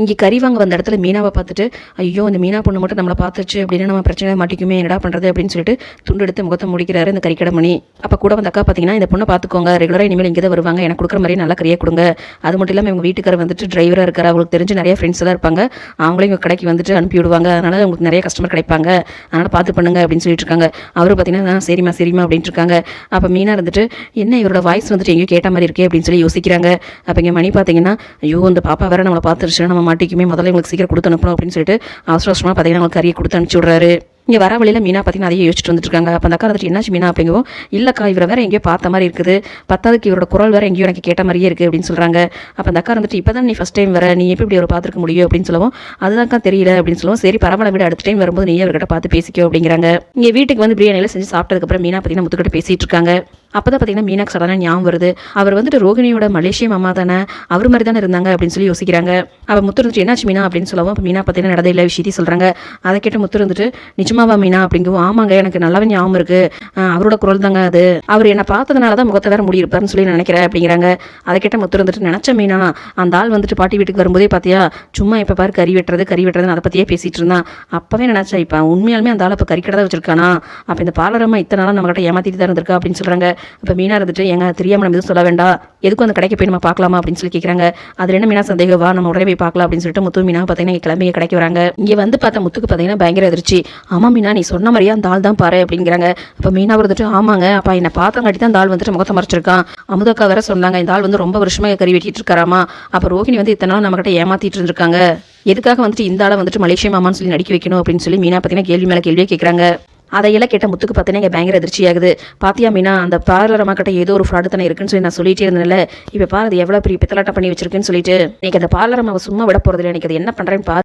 இங்கே கறி வாங்க வந்த இடத்துல மீனாவை பார்த்துட்டு ஐயோ இந்த மீனா பொண்ணு மட்டும் நம்மளை பார்த்துச்சு அப்படின்னு நம்ம பிரச்சனை மாட்டிக்குமே என்னடா பண்ணுறது அப்படின்னு சொல்லிட்டு துண்டு எடுத்து முகத்தை முடிக்கிறாரு இந்த கறிக்கடை மணி அப்போ கூட வந்த அக்கா பார்த்தீங்கன்னா இந்த பொண்ணை பார்த்துக்கோங்க ரெகுலராக இனிமேல் இங்கே தான் வருவாங்க எனக்கு கொடுக்குற மாதிரி நல்லா கறியை கொடுங்க. அது மட்டும் இல்லாமல் இவங்க வீட்டுக்காரர் வந்துட்டு டிரைவராக இருக்கார். அவங்களுக்கு தெரிஞ்சு நிறைய ஃப்ரெண்ட்ஸ் எல்லாம் இருப்பாங்க. அவங்களும் இவங்க கடைக்கு வந்துட்டு அனுப்பி விடுவாங்க. அதனால உங்களுக்கு நிறைய கஸ்டமர் கிடைப்பாங்க. அதனால் பார்த்து பண்ணுங்க அப்படின்னு சொல்லிட்டு இருக்காங்க. அவரும் பார்த்தீங்கன்னா சரிம்மா சரிம்மா அப்படின்ட்டு இருக்காங்க. அப்போ மீனா இருந்துட்டு என்ன இவரோட வாய்ஸ் வந்துட்டு எங்கேயோ கேட்ட மாதிரி இருக்கே அப்படின்னு சொல்லி யோசிக்கிறாங்க. அப்போ இங்கே மணி பார்த்தீங்கன்னா ஐயோ இந்த பாப்பா வேற நம்மளை பார்த்துருச்சு நம்ம மாட்டிக்குமே முதல்ல உங்களுக்கு சீக்கிரம் கொடுத்து அனுப்பணும் அப்படின்னு சொல்லிட்டு அவசர அவசரமாக பார்த்தீங்கன்னா உங்களுக்கு கறியை கொடுத்து அனுப்பிச்சி விட்றாரு. இங்கே வர வழியில் மீனா பார்த்தீங்கன்னா அதையே யோசிச்சுட்டு வந்துட்டு இருக்காங்க அப்போ அந்த அக்கா வந்துட்டு என்னாச்சு மீனா? அப்படிங்கவும் இல்லைக்கா இவரை வேற எங்கேயோ பார்த்த மாதிரி இருக்குது. பத்தாவதுக்கு இவரோட குரல் வேறு எங்கேயோ எனக்கு கேட்ட மாதிரியே இருக்குது அப்படின்னு சொல்கிறாங்க அப்போ அந்த அக்கா வந்துட்டு இப்போ தான் நீ ஃபஸ்ட் டைம் வர நீ எப்படி இப்படி ஒரு பார்த்துருக்க முடியும்? அப்படின்னு சொல்லவும் அதுதான்க்கா தெரியல அப்படின்னு சொல்லுவோம் சரி பரவாயில்ல விட அடுத்த டைம் வரும்போது நீ அவர்கிட்ட பார்த்து பேசிக்கோ அப்படிங்கிறாங்க. இங்கே வீட்டுக்கு வந்து பிரியாணியில் செஞ்சு சாப்பிட்டதுக்கப்புறம் மீனா பார்த்தீங்கன்னா முத்துக்கிட்ட பேசிகிட்டு இருக்காங்க. அப்போ தான் பார்த்தீங்கன்னா மீனாக்கு சடனாக ஞாபகம் வருது. அவர் வந்துட்டு ரோகிணியோட மலேசிய மாமா தானே அவர் மாதிரி தானே இருந்தாங்க அப்படின்னு சொல்லி யோசிக்கிறாங்க. அவள் முத்து இருந்துட்டு என்னாச்சு மீனா? அப்படின்னு சொல்லவும் மீனா பார்த்தீங்கன்னா நடந்த இல்லை விஷயத்தையும் சொல்கிறாங்க அதை கேட்டு முத்து இருந்துட்டு நிஜமாவா மீனா அப்படிங்கவும் ஆமாங்க எனக்கு நல்லாவே ஞாபகம் இருக்கு. அவரோட குரல் தாங்க அது. அவர் என்னை பார்த்ததுனால தான் முகத்தை வேற முடியிருப்பாருன்னு சொல்லி நினைக்கிறேன் அப்படிங்கிறாங்க. அதை கேட்ட முத்து இருந்துட்டு நினச்ச மீனா அந்த ஆள் வந்துட்டு பாட்டி வீட்டுக்கு வரும்போதே பார்த்தியா சும்மா இப்போ பாரு கறி வெட்டுறது கறி வெட்டுறதுன்னு அதை பற்றியே பேசிகிட்டு இருந்தான். அப்போவே நினச்சா இப்போ உண்மையாலுமே அந்த ஆள் இப்போ கறி கடை தான் வச்சிருக்கானா? அப்போ இந்த பாலரம்மா இத்தனை நாளாக நம்மகிட்ட ஏமாத்திட்டு தான் இருந்திருக்கா? அப்படின்னு சொல்கிறாங்க அப்போ மீனா இருந்துட்டு எங்க தெரியாமல் நம்ம எதுவும் சொல்ல வேண்டாம் எதுக்கும் அந்த கடைக்கு போய் நம்ம பார்க்கலாமா? அப்படின்னு சொல்லி கேட்குறாங்க அதில் என்ன மீனா சந்தேகம்? வா நம்ம உடனே போய் பார்க்கலாம். அப்படின்னு சொல்லிட்டு முத்து மீனா பார்த்தீங்கன்னா இங்க கிளம்பி கடைக்கு வராங்க. இங்கே வந்து பார்த்த முத்துக்கு பார்த்தீங்கன்னா பயங்கர அதிர்ச்சி. ஆமாம் மீனா நீ சொன்ன மாதிரியே அந்த ஆள் தான் பாரு அப்படிங்கிறாங்க. அப்போ மீனா வந்துட்டு ஆமாங்க அப்பா என்னை பார்த்தங்காட்டி தான் அந்த ஆள் வந்துட்டு முகத்தை மறைச்சிருக்கான். அமுதக்கா வேற சொன்னாங்க இந்த ஆள் வந்து ரொம்ப வருஷமாக கறி வெட்டிட்டு இருக்காராமா? அப்போ ரோஹிணி வந்து இத்தனை நாள் நம்மகிட்ட ஏமாத்திட்டு இருந்திருக்காங்க. எதுக்காக வந்துட்டு இந்த ஆளை வந்துட்டு மலேசிய மாமான்னு சொல்லி நடிக்க வைக்கணும்? அப்படின்னு சொல்லி மீனா பார்த்தீங்கன்னா கேள்வி மேலே கேள்வியே கேட்குறாங்க அதையெல்லாம் கேட்ட முத்துக்கு பார்த்தீங்கன்னா இங்கே பயங்கர அதிர்ச்சி ஆகுது பாத்தியா மீனா அந்த பார்லர் அம்மா கிட்ட ஏதோ ஒரு ஃப்ராடு தானே இருக்குன்னு சொல்லி நான் சொல்லிட்டே இருந்தேன்ல. இப்போ பாரு அது எவ்வளோ பெரிய பித்தலாட்டம் பண்ணி வச்சிருக்குன்னு சொல்லிட்டு. இன்னைக்கு அந்த பார்லர் அம்மாவை சும்மா விட போகிறதில்ல எனக்கு அது என்ன பண்ணுறேன்னு பாரு.